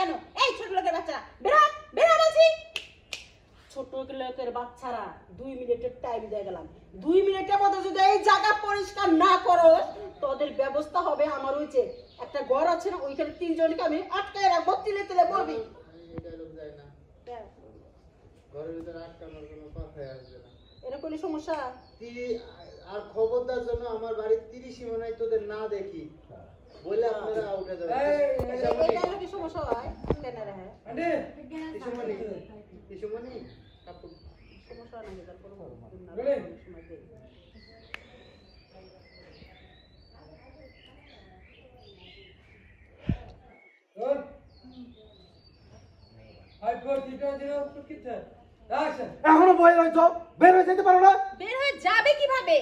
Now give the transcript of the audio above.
কেন? এই ছোট লোকের বাচ্চারা। বেরো বেরো আছি ছোট লোকের বাচ্চারা দুই মিনিটের টাইম দিয়ে গেলাম। দুই মিনিটের মধ্যে যদি এই জায়গা পরিষ্কার না করো তোদের ব্যবস্থা হবে আমার ওই যে একটা ঘর আছে না ওইখানে তিনজনকে আমি আটকে রাখব তিলে তিলে বলবি হ্যাঁ। ঘরের সমস্যা? আর খবরদার জন্য আমার বাড়ির তিরিশ সীমানায় তোদের না দেখি। বলে আপনারা হ্যাঁ। উঠে যাবেন। হয়। কেন রে হ্যাঁ সমস্যা সময় দেই। এখনও বই রয়েছ বের হয়ে যেতে পারো না। বের হয়ে যাবে কীভাবে?